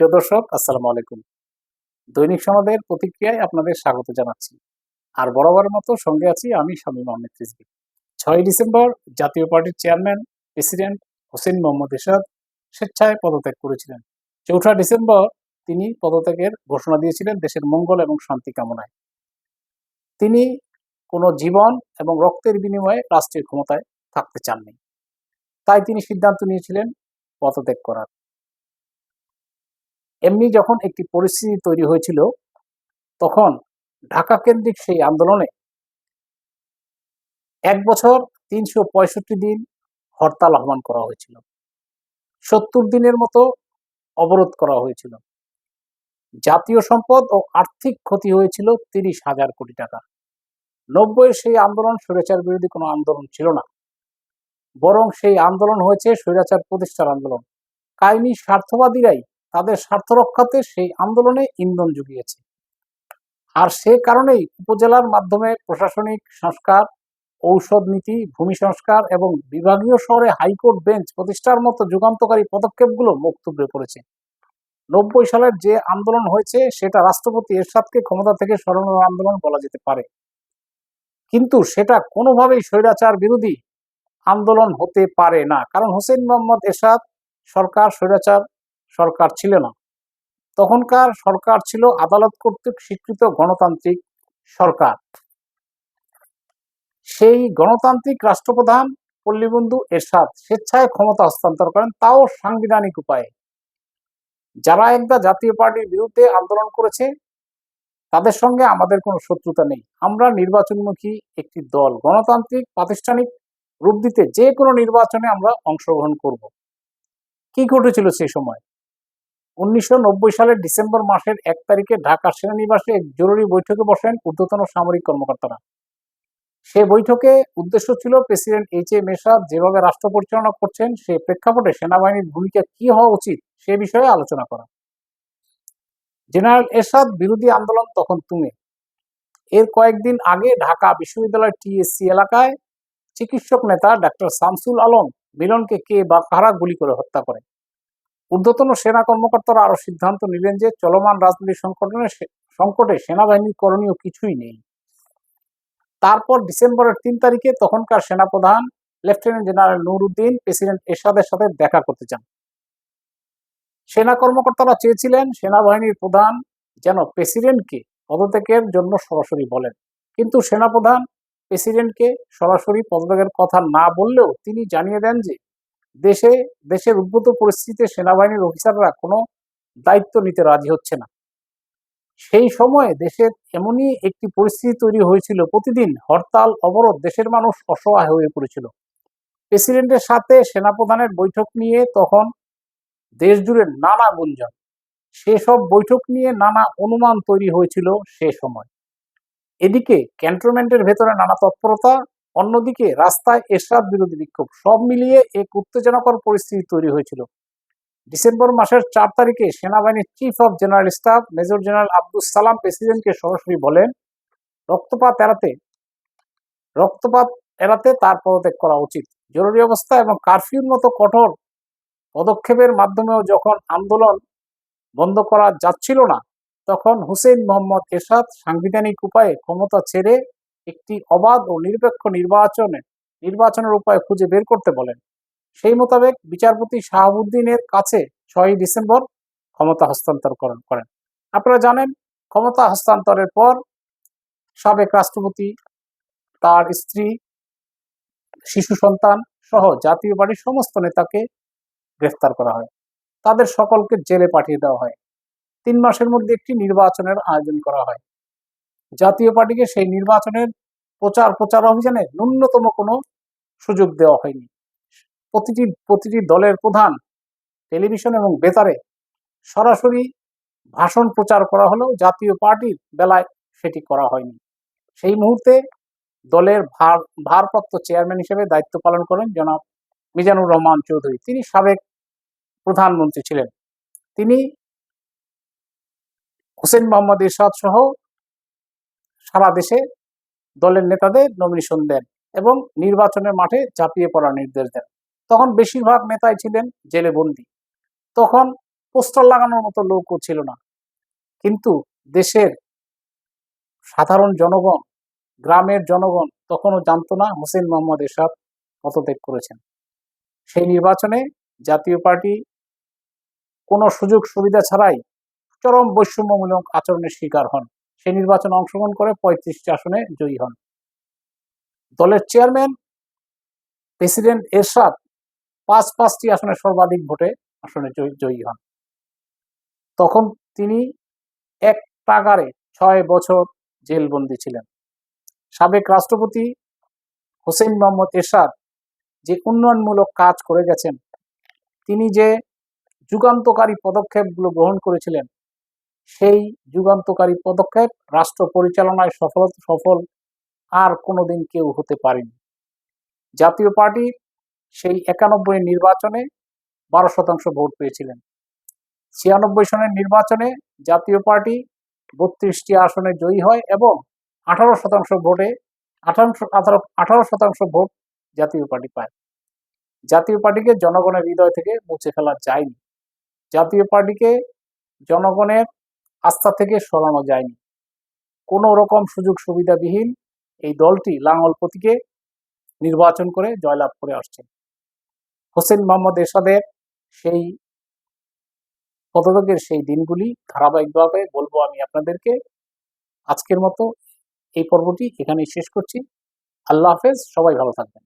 প্রিয় দর্শক, আসসালামু আলাইকুম। দৈনিক সমাদের প্রতিক্রিয়ায় আপনাদের স্বাগত জানাচ্ছি। আর বরাবরের মতো সঙ্গে আছি আমি শামীম আহমেদ রিজভী। ছয় ডিসেম্বর জাতীয় পার্টির চেয়ারম্যান, প্রেসিডেন্ট হোসেন মোহাম্মদ এরশাদ স্বেচ্ছায় পদত্যাগ করেছিলেন। চৌঠা ডিসেম্বর তিনি পদত্যাগের ঘোষণা দিয়েছিলেন দেশের মঙ্গল এবং শান্তি কামনায়। তিনি কোনো জীবন এবং রক্তের বিনিময়ে রাষ্ট্রীয় ক্ষমতায় থাকতে চাননি। তাই তিনি সিদ্ধান্ত নিয়েছিলেন পদত্যাগ করার। এমনি যখন একটি পরিস্থিতি তৈরি হয়েছিল, তখন ঢাকা কেন্দ্রিক সেই আন্দোলনে এক বছর তিনশো পঁয়ষট্টি দিন হরতাল আহ্বান করা হয়েছিল। সত্তর দিনের মতো অবরোধ করা হয়েছিল। জাতীয় সম্পদ ও আর্থিক ক্ষতি হয়েছিল তিরিশ হাজার কোটি টাকা। নব্বই সেই আন্দোলন স্বৈরাচার বিরোধী কোনো আন্দোলন ছিল না। বরং সেই আন্দোলন হয়েছে স্বৈরাচার প্রতিষ্ঠার আন্দোলন। কাহিনী স্বার্থবাদীরাই তাদের স্বার্থ রক্ষাতে সেই আন্দোলনে ইন্ধন জুগিয়েছে। আর সে কারণেই উপজেলার মাধ্যমে প্রশাসনিক সংস্কার, ঔষধ নীতি, ভূমি সংস্কার এবং বিভাগীয় শহরে হাইকোর্ট, বেঞ্চ প্রতিষ্ঠার মতো যুগান্তকারী পদক্ষেপগুলো মুখ থুবড়ে পড়েছে। নব্বই সালের যে আন্দোলন হয়েছে, সেটা রাষ্ট্রপতি এরশাদকে ক্ষমতা থেকে সরানোর আন্দোলন বলা যেতে পারে। কিন্তু সেটা কোনোভাবেই স্বৈরাচার বিরোধী আন্দোলন হতে পারে না। কারণ হোসেন মোহাম্মদ এরশাদ সরকার স্বৈরাচার সরকার ছিল না। তখনকার সরকার ছিল আদালত কর্তৃক স্বীকৃত গণতান্ত্রিক সরকার। সেই গণতান্ত্রিক রাষ্ট্রপ্রধান পল্লীবন্ধু এরশাদ স্বেচ্ছায় ক্ষমতা হস্তান্তর করেন, তাও সাংবিধানিক উপায়ে। যারা একদা জাতীয় পার্টির বিরুদ্ধে আন্দোলন করেছে, তাদের সঙ্গে আমাদের কোনো শত্রুতা নেই। আমরা নির্বাচনমুখী একটি দল, গণতান্ত্রিক, প্রাতিষ্ঠানিক রূপ দিতে যে কোনো নির্বাচনে আমরা অংশগ্রহণ করব। কি ঘটেছিল সেই সময়? উনিশশো নব্বই সালের ডিসেম্বর মাসের এক তারিখে ঢাকা সেনানিবাসে এক জরুরি বৈঠকে বসেন ঊর্ধ্বতন সামরিক কর্মকর্তারা। সে বৈঠকে উদ্দেশ্য ছিল প্রেসিডেন্ট এইচ এ মেসাদ যেভাবে রাষ্ট্র পরিচালনা করছেন, সে প্রেক্ষাপটে সেনাবাহিনীর ভূমিকা কি হওয়া উচিত সে বিষয়ে আলোচনা করা। জেনারেল এরশাদ বিরোধী আন্দোলন তখন তুমে এর কয়েকদিন আগে ঢাকা বিশ্ববিদ্যালয় টিএসসি এলাকায় চিকিৎসক নেতা ডাক্তার শামসুল আলম মিলনকে কে বা কারা গুলি করে হত্যা করে? ঊর্ধ্বতন সেনা কর্মকর্তারা আরও সিদ্ধান্ত নিলেন যে চলমান রাজনৈতিক সংকটনে সংকটে সেনাবাহিনীর করণীয় কিছুই নেই। তারপর ডিসেম্বরের তিন তারিখে তখনকার সেনাপ্রধান লেফটেন্যান্ট জেনারেল নুরুদ্দিন প্রেসিডেন্ট এরশাদের সাথে দেখা করতে চান সেনা কর্মকর্তারা চেয়েছিলেন সেনাবাহিনীর প্রধান যেন প্রেসিডেন্টকে পদত্যাগের জন্য সরাসরি বলেন। কিন্তু সেনাপ্রধান প্রেসিডেন্টকে সরাসরি পদত্যাগের কথা না বললেও তিনি জানিয়ে দেন যে দেশে, দেশের উদ্ভূত পরিস্থিতিতে সেনাবাহিনীর অফিসাররা কোনো দায়িত্ব নিতে রাজি হচ্ছে না। সেই সময়ে দেশের এমনই একটি পরিস্থিতি তৈরি হয়েছিল, প্রতিদিন হরতাল, অবরোধ, দেশের মানুষ অসহায় হয়ে পড়েছিল। প্রেসিডেন্টের সাথে সেনাপ্রধানের বৈঠক নিয়ে তখন দেশ জুড়ে নানা গুঞ্জন। সেসব বৈঠক নিয়ে নানা অনুমান তৈরি হয়েছিল সে সময়। এদিকে ক্যান্টনমেন্টের ভেতরে নানা তৎপরতা অন্যদিকে রাস্তায় এরশাদ বিরোধী বিক্ষোভ, সব মিলিয়ে এক উত্তেজনাকর পরিস্থিতি তৈরি হয়েছিল। ডিসেম্বর মাসের চার তারিখে সেনাবাহিনীর chief of general staff major general Abdul Salam প্রেসিডেন্টকে সরাসরি বলেন, রক্তপাত এড়াতে রক্তপাত এড়াতে তার পদত্যাগ করা উচিত। জরুরি অবস্থা এবং কারফিউর মতো কঠোর পদক্ষেপের মাধ্যমেও যখন আন্দোলন বন্ধ করা যাচ্ছিল না, তখন হুসেইন মোহাম্মদ এরশাদ সাংবিধানিক উপায়ে ক্ষমতা ছেড়ে একটি অবাধ ও নিরপেক্ষ নির্বাচনে, নির্বাচনের উপায় খুঁজে বের করতে বলেন। সেই মোতাবেক বিচারপতি শাহাবুদ্দিনের কাছে ছয়ই ডিসেম্বর ক্ষমতা হস্তান্তর করেন করেন। আপনারা জানেন, ক্ষমতা হস্তান্তরের পর সাবেক রাষ্ট্রপতি, তার স্ত্রী, শিশু সন্তান সহ জাতীয় পার্টির সমস্ত নেতাকে গ্রেফতার করা হয়। তাদের সকলকে জেলে পাঠিয়ে দেওয়া হয়। তিন মাসের মধ্যে একটি নির্বাচনের আয়োজন করা হয়। জাতীয় পার্টিকে সেই নির্বাচনের প্রচার প্রচার অভিযানে ন্যূনতম কোনো সুযোগ দেওয়া হয়নি। প্রতিটি প্রতিটি দলের প্রধান টেলিভিশন এবং বেতারে সরাসরি ভাষণ প্রচার করা হলেও জাতীয় পার্টির বেলায় সেটি করা হয়নি। সেই মুহূর্তে দলের ভার, ভারপ্রাপ্ত চেয়ারম্যান হিসেবে দায়িত্ব পালন করেন জনাব মিজানুর রহমান চৌধুরী। তিনি সাবেক প্রধানমন্ত্রী ছিলেন। তিনি হোসেন মোহাম্মদ ইরশাদ সহ সারা দেশে দলের নেতাদের নমিনেশন দেন এবং নির্বাচনের মাঠে চাপিয়ে পড়ার নির্দেশ দেন। তখন বেশিরভাগ নেতাই ছিলেন জেলে বন্দী তখন পোস্টার লাগানোর মতো লোকও ছিল না। কিন্তু দেশের সাধারণ জনগণ, গ্রামের জনগণ তখনও জানতো না হোসেন মোহাম্মদ এরশাদ পদত্যাগ করেছেন। সেই নির্বাচনে জাতীয় পার্টি কোনো সুযোগ সুবিধা ছাড়াই চরম বৈষম্যমূলক আচরণের শিকার হন। সেই নির্বাচনে অংশগ্রহণ করে পঁয়ত্রিশটি আসনে জয়ী হন। দলের চেয়ারম্যান, প্রেসিডেন্ট এরশাদ পাঁচ পাঁচটি আসনে সর্বাধিক ভোটে আসনে জয়ী- হন। তখন তিনি এক টাকারে ছয় বছর জেলবন্দি ছিলেন। সাবেক রাষ্ট্রপতি হোসেন মোহাম্মদ এরশাদ যে উন্নয়নমূলক কাজ করে গেছেন, তিনি যে যুগান্তকারী পদক্ষেপগুলো গ্রহণ করেছিলেন সেই যুগান্তকারী পদক্ষেপ রাষ্ট্র পরিচালনায় সফল সফল আর কোনোদিন কেউ হতে পারেনি। জাতীয় পার্টি সেই একানব্বই নির্বাচনে বারো শতাংশ ভোট পেয়েছিলেন। ছিয়ানব্বই সনের নির্বাচনে জাতীয় পার্টি বত্রিশটি আসনে জয়ী হয় এবং আঠারো শতাংশ ভোটে আঠারো আঠারো শতাংশ ভোট জাতীয় পার্টি পায়। জাতীয় পার্টিকে জনগণের হৃদয় থেকে মুছে ফেলা যায়নি। জাতীয় পার্টিকে জনগণের আস্থা থেকে সরানো যায়নি। কোনো রকম সুযোগ সুবিধাবিহীন এই দলটি লাঙ্গল প্রতীকে নির্বাচন করে জয়লাভ করে আসছে। হোসেন মোহাম্মদ এরশাদের সেই পদত্যাগের সেই দিনগুলি ধারাবাহিকভাবে বলব আমি আপনাদেরকে। আজকের মতো এই পর্বটি এখানেই শেষ করছি। আল্লাহ হাফেজ, সবাই ভালো থাকবেন।